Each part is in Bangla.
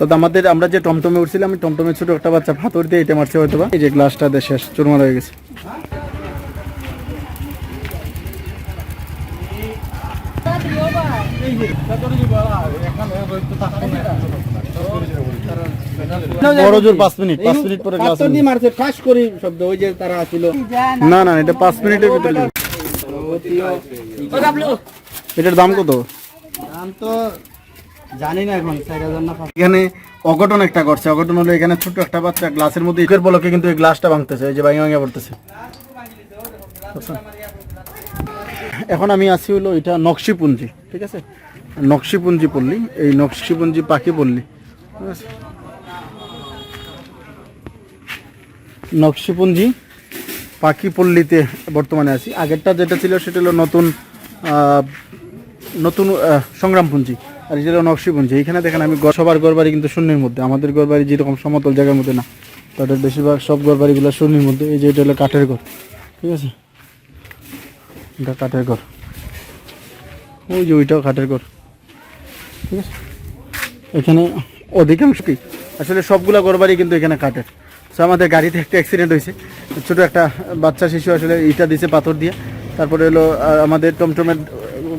তো আমাদের আমরা যে টমটমে উঠছিলাম আমি টমটমে ছোট একটা বাচ্চা ফাতর দিয়ে এটা মারছে হয়তো এই যে গ্লাসটা দিয়ে শেষ চুরমার হয়ে গেছে বড় পাঁচ মিনিট পাঁচ মিনিট পরে গ্লাস পাথর দিয়ে মারছে ঠাস করে শব্দ ওই যে তারা ছিল না না এটা পাঁচ মিনিটের ভিতরে এটার দাম কত দাম তো এখন এখানে অঘটন একটা করছে অঘটন হলো এখানে ছোট একটা বাচ্চা গ্লাসের মধ্যে কিন্তু গ্লাসটা ভাঙতেছে, এই যে এখন আমি আছি হলো এটা নকশিপুঞ্জি, ঠিক আছে? নকশিপুঞ্জি পল্লী, এই নকশিপুঞ্জি পাখি ঠিক আছে? নকশিপুঞ্জি পাখি পল্লীতে বর্তমানে আছি। আগেরটা যেটা ছিল, সেটা হলো নতুন নতুন সংগ্রামপুঞ্জি। আর এটা হলো নকশিপুঞ্জি এখানে দেখেন আমি সবার ঘর বাড়ি কিন্তু শূন্যের মধ্যে। আমাদের ঘর বাড়ি যেরকম সমতল জায়গার মধ্যে না, তাদের বেশিরভাগ সব ঘর বাড়িগুলো শূন্যের মধ্যে। এই যে এটা হলো কাঠের ঘর, ঠিক আছে? এটা কাঠের ঘর। ওই যে ওইটাও কাঠের ঘর, ঠিক আছে? এখানে অধিকাংশ কি? আসলে সবগুলা ঘর বাড়ি কিন্তু এখানে কাঠের। সো আমাদের গাড়িতে একটা অ্যাক্সিডেন্ট হয়েছে। ছোটো একটা বাচ্চা শিশু আসলে ইটা দিছে পাথর দিয়ে। তারপরে হলো আমাদের টমটমের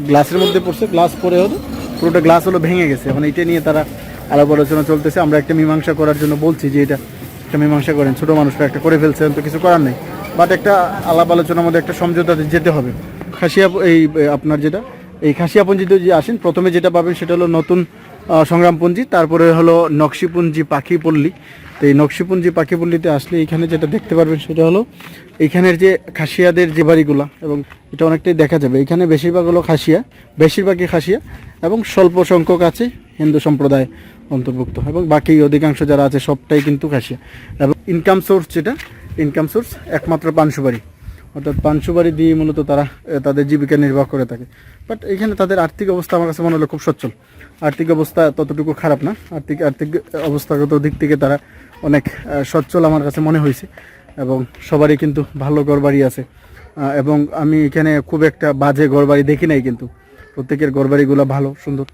গ্লাসের মধ্যে পড়ছে। গ্লাস পরে হলো পুরোটা গ্লাস হলো ভেঙে গেছে। এখন এটা নিয়ে তারা আলাপ আলোচনা চলতেছে। আমরা একটা মীমাংসা করার জন্য বলছি যে এটা একটা মীমাংসা করেন। ছোটো মানুষরা একটা করে ফেলছে তো কিছু করার নেই। বাট একটা আলাপ আলোচনার মধ্যে একটা সমঝোতাতে যেতে হবে। খাসিয়া এই আপনার যেটা, এই খাসিয়াপুঞ্জিতে যে আসেন, প্রথমে যেটা পাবেন সেটা হলো নতুন সংগ্রামপঞ্জি সংগ্রামপুঞ্জি, তারপরে হলো নকশিপুঞ্জি পাখিপল্লী। তো এই নকশিপুঞ্জি পাখিপল্লিতে আসলে এখানে যেটা দেখতে পারবেন সেটা হলো এখানের যে খাসিয়াদের যে বাড়িগুলা, এবং এটা অনেকটাই দেখা যাবে। এখানে বেশিরভাগ হলো খাসিয়া, বেশিরভাগই খাসিয়া, এবং স্বল্প সংখ্যক আছে হিন্দু সম্প্রদায় অন্তর্ভুক্ত, এবং বাকি অধিকাংশ যারা আছে সবটাই কিন্তু খাসিয়া। এবং ইনকাম সোর্স যেটা ইনকাম সোর্স একমাত্র পানসুবাড়ি অর্থাৎ পানসুবাড়ি দিয়ে মূলত তারা তাদের জীবিকা নির্বাহ করে থাকে। বাট এখানে তাদের আর্থিক অবস্থা আমার কাছে মনে হলো খুব সচ্ছল। আর্থিক অবস্থা ততটুকু খারাপ না। আর্থিক আর্থিক অবস্থাগত দিক থেকে তারা অনেক সচ্ছল আমার কাছে মনে হয়েছে। এবং সবারই কিন্তু ভালো ঘরবাড়ি আছে। এবং আমি এখানে খুব একটা বাজে ঘরবাড়ি দেখি নাই কিন্তু। প্রত্যেকের ঘরবাড়িগুলো ভালো, সুন্দর।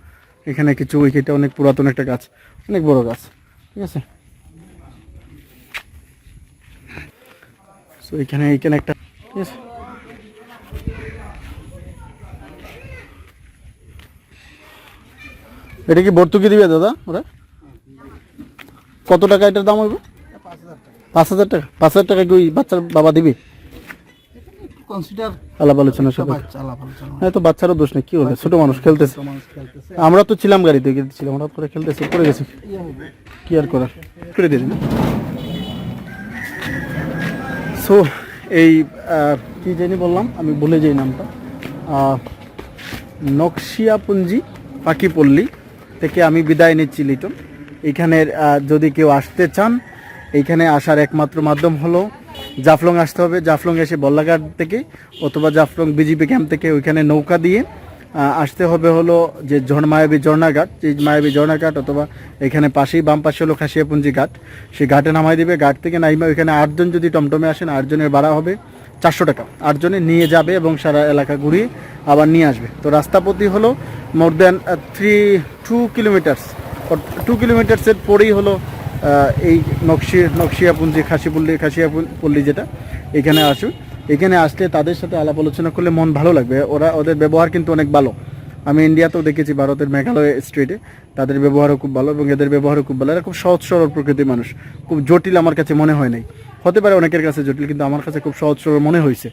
এখানে কিছু উইকেটে অনেক পুরাতন একটা গাছ, অনেক বড় গাছ। ঠিক আছে? সো এখানে এখানে একটা এটা কি ভর্তুকি দিবে দাদা ওরা? কত টাকা এটার দাম হইব? পাঁচ হাজার টাকা। পাঁচ হাজার টাকা কি ওই বাচ্চার বাবা দিবে? আলাপ আলোচনা সব হ্যাঁ তো বাচ্চারও দোষ নেই, কি হবে? ছোট মানুষ খেলতেছে। আমরা তো ছিলাম গাড়িতে ছিলাম, হঠাৎ করে খেলতেছে, পড়ে গেছে। কি আর করার? করে দিয়ে দিন। সো এই কি জানি বললাম? আমি ভুলে যাই নামটা। নকশিয়াপুঞ্জি পাখিপল্লী থেকে আমি বিদায় নিচ্ছি, লিটন। এখানের যদি কেউ আসতে চান এইখানে আসার একমাত্র মাধ্যম হলো জাফলং আসতে হবে। জাফলং এসে বল্লাঘাট থেকে অথবা জাফলং বিজিপি ক্যাম্প থেকে ওইখানে নৌকা দিয়ে আসতে হবে হলো যে মায়াবী ঝর্ণাঘাট যে মায়াবী ঝর্ণাঘাট অথবা এখানে পাশেই বাম পাশে হলো খাসিয়াপুঞ্জি ঘাট, সেই ঘাটে নামাই দিবে। ঘাট থেকে নাইমা, ওইখানে আটজন যদি টমটমে আসেন, আটজনের ভাড়া হবে চারশো টাকা। আটজনে নিয়ে যাবে এবং সারা এলাকা ঘুরিয়ে আবার নিয়ে আসবে। তো রাস্তাপতি হলো more than three two kilometres two কিলোমিটার্সের পরেই হলো এই নকশি, নকশিয়াপুঞ্জি খাসিপল্লি খাসিয়াপল্লি যেটা, এখানে আসুন। এখানে আসলে তাদের সাথে আলাপ আলোচনা করলে মন ভালো লাগবে। ওরা ওদের ব্যবহার কিন্তু অনেক ভালো। আমি ইন্ডিয়াতেও দেখেছি, ভারতের মেঘালয় স্ট্রিটে তাদের ব্যবহারও খুব ভালো এবং এদের ব্যবহারও খুব ভালো। এরা খুব সহজ সরল প্রকৃতির মানুষ। খুব জটিল আমার কাছে মনে হয় নাই। হতে পারে অনেকের কাছে জটিল, কিন্তু আমার কাছে খুব সহজ সরল মনে হয়েছে।